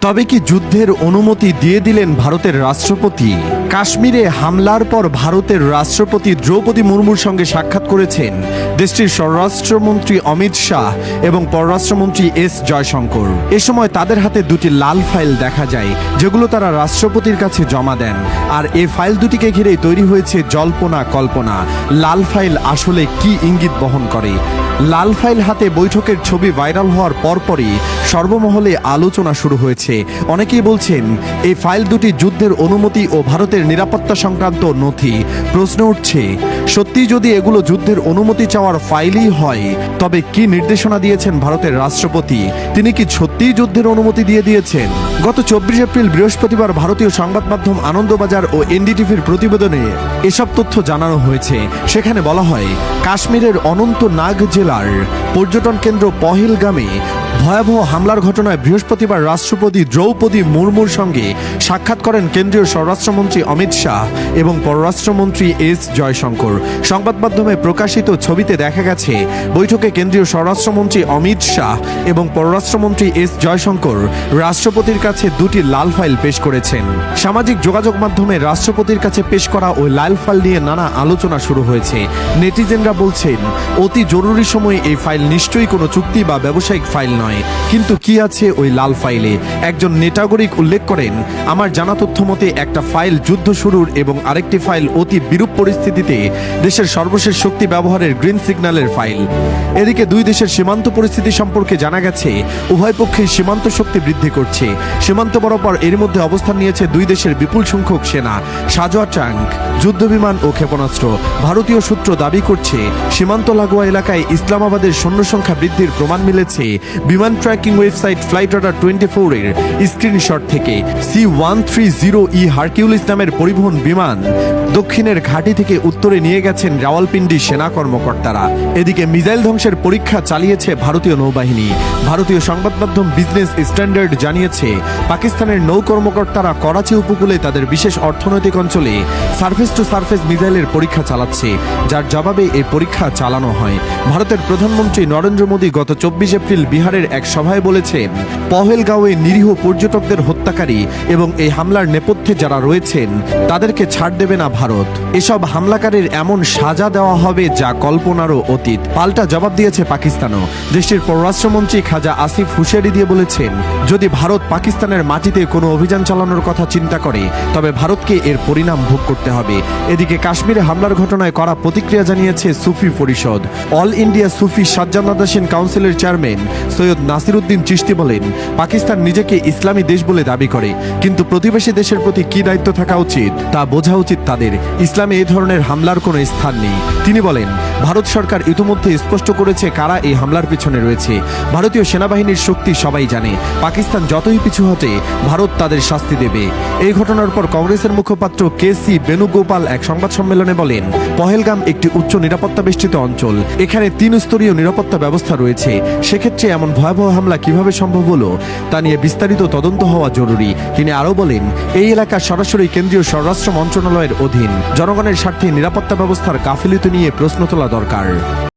তবে কি যুদ্ধের অনুমতি দিয়ে দিলেন ভারতের রাষ্ট্রপতি? কাশ্মীরে হামলার পর ভারতের রাষ্ট্রপতি দ্রৌপদী মুর্মুর সঙ্গে সাক্ষাৎ করেছেন দেশটির স্বরাষ্ট্রমন্ত্রী অমিত শাহ এবং পররাষ্ট্রমন্ত্রী এস জয়শঙ্কর। এ সময় তাদের হাতে দুটি লাল ফাইল দেখা যায়, যেগুলো তারা রাষ্ট্রপতির কাছে জমা দেন। আর এই ফাইল দুটিকে ঘিরেই তৈরি হয়েছে জল্পনা কল্পনা। লাল ফাইল আসলে কি ইঙ্গিত বহন করে? লাল ফাইল হাতে বৈঠকের ছবি ভাইরাল হওয়ার পরপরই সর্বমহলে আলোচনা শুরু হয়েছে। অনেকেই বলছেন এই ফাইল দুটি যুদ্ধের অনুমতি ও ভারতের নিরাপত্তা সংক্রান্ত নথি। প্রশ্ন উঠছে, সত্যি যদি এগুলো যুদ্ধের অনুমতি চাওয়ার ফাইলই হয়, তবে কি নির্দেশনা দিয়েছেন ভারতের রাষ্ট্রপতি? তিনি কি সত্যিই যুদ্ধের অনুমতি দিয়ে দিয়েছেন? গত চব্বিশ এপ্রিল বৃহস্পতিবার ভারতীয় সংবাদ মাধ্যম আনন্দবাজার ও এনডিটিভির প্রতিবেদনে এসব তথ্য জানানো হয়েছে। সেখানে বলা হয়, কাশ্মীরের অনন্তনাগ জেলার পর্যটন কেন্দ্র পহেলগামে ভয়াবহ হামলার ঘটনায় বৃহস্পতিবার রাষ্ট্রপতি দ্রৌপদী মুর্মুর সঙ্গে সাক্ষাৎ করেন কেন্দ্রীয় স্বরাষ্ট্রমন্ত্রী অমিত শাহ এবং পররাষ্ট্রমন্ত্রী এস জয়শঙ্কর। সংবাদ মাধ্যমে প্রকাশিত ছবিতে দেখা গেছে, বৈঠকে কেন্দ্রীয় স্বরাষ্ট্রমন্ত্রী অমিত শাহ এবং পররাষ্ট্রমন্ত্রী এস জয়শঙ্কর রাষ্ট্রপতির কাছে দুটি লাল ফাইল পেশ করেছেন। সামাজিক যোগাযোগ মাধ্যমে রাষ্ট্রপতির কাছে পেশ করা ওই লাল ফাইল নিয়ে নানা আলোচনা শুরু হয়েছে। নেটিজেনরা বলছেন, অতি জরুরি সময়ে এই ফাইল নিশ্চয়ই কোনো চুক্তি বা ব্যবসায়িক ফাইল নয়। কিন্তু কি আছে ওই লাল ফাইলে? একজন নেটাগরিক উল্লেখ করেন, আমার জানা তথ্য মতে একটা ফাইল যুদ্ধ শুরুর এবং আরেকটি ফাইল অতি বিরূপ পরিস্থিতিতে দেশের সর্বশেষ শক্তি ব্যবহারের গ্রিন সিগন্যালের ফাইল। এদিকে দুই দেশের সীমান্ত পরিস্থিতি সম্পর্কে জানা গেছে, উভয় পক্ষেই সীমান্ত শক্তি বৃদ্ধি করছে। সীমান্ত বরাবর এর মধ্যে অবস্থান নিয়েছে দুই দেশের বিপুল সংখ্যক সেনা, সাজোয়া ট্যাঙ্ক, যুদ্ধবিমান ও ক্ষেপণাস্ত্র। ভারতীয় সূত্র দাবি করছে, সীমান্ত লাগোয়া এলাকায় ইসলামাবাদের সৈন্য সংখ্যা বৃদ্ধির প্রমাণ মিলেছে বিমান tracking website flight order twenty ফোরের স্ক্রিনশট থেকে। C one three zero E Hercules নামের পরিবহন বিমান দক্ষিণের ঘাঁটি থেকে উত্তরে নিয়ে গেছেন রাওয়ালপিন্ডি সেনা কর্মকর্তারা। এদিকে মিসাইল ধ্বংসের পরীক্ষা চালিয়েছে ভারতীয় নৌবাহিনী। ভারতীয় সংবাদ মাধ্যম বিজনেস স্ট্যান্ডার্ড জানিয়েছে পাকিস্তানের নৌ কর্মকর্তারা করাচি উপকূলে তাদের বিশেষ অর্থনৈতিক অঞ্চলে সার্ফেস টু সার্ফেস মিসাইলের পরীক্ষা চালাচ্ছে, যার জবাবে এই পরীক্ষা চালানো হয়। ভারতের প্রধানমন্ত্রী নরেন্দ্র মোদী গত চব্বিশ এপ্রিল বিহারের এক সভায় বলেছেন, পহেলগাঁওয়ে নিরীহ পর্যটকদের হত্যাকারী এবং এই হামলার নেপথ্যে যারা রয়েছেন, তাদেরকে ছাড় দেবে না ভারত। এসব হামলাকারীর এমন সাজা দেওয়া হবে যা কল্পনারও অতীত। পাল্টা জবাব দিয়েছে পাকিস্তানও। দেশটির পররাষ্ট্রমন্ত্রী খাজা আসিফ হুশিয়ারি দিয়ে বলেছেন, যদি ভারত পাকিস্তানের মাটিতে কোনো অভিযান চালানোর কথা চিন্তা করে, তবে ভারতকে এর পরিণাম ভোগ করতে হবে। এদিকে কাশ্মীরে হামলার ঘটনায় কড়া প্রতিক্রিয়া জানিয়েছে সুফি পরিষদ। অল ইন্ডিয়া সুফি সাজ্জানাদাসীন কাউন্সিলের চেয়ারম্যান সৈয়দ নাসিরুদ্দিন চিশতি বলেন, পাকিস্তান নিজেকে ইসলামী দেশ বলে দাবি করে, কিন্তু প্রতিবেশী দেশের প্রতি কি দায়িত্ব থাকা উচিত তা বোঝা উচিত তাদের। ইসলামে এই ধরনের হামলার কোনো স্থান নেই। তিনি বলেন, ভারত সরকার ইতিমধ্যে স্পষ্ট করেছে কারা এই হামলার পিছনে রয়েছে। ভারতীয় সেনাবাহিনীর শক্তি সবাই জানে। পাকিস্তান যতই পিছু হটে ভারত তাদের শাস্তি দেবে। এই ঘটনার পর কংগ্রেসের মুখপাত্র কে সি বেণুগোপাল এক সংবাদ সম্মেলনে বলেন, পহেলগাম একটি উচ্চ নিরাপত্তা বেষ্টিত অঞ্চল। এখানে তিন স্তরীয় নিরাপত্তা ব্যবস্থা রয়েছে। সেক্ষেত্রে এমন ভয়াবহ হামলা কীভাবে সম্ভব হলো, তা নিয়ে বিস্তারিত তদন্ত হওয়া জরুরি। তিনি আরও বলেন, এই এলাকা সরাসরি কেন্দ্রীয় স্বরাষ্ট্র মন্ত্রণালয়ের অধীন। জনগণের স্বার্থে নিরাপত্তা ব্যবস্থার গাফিলতি নিয়ে প্রশ্ন তোলা দরকার।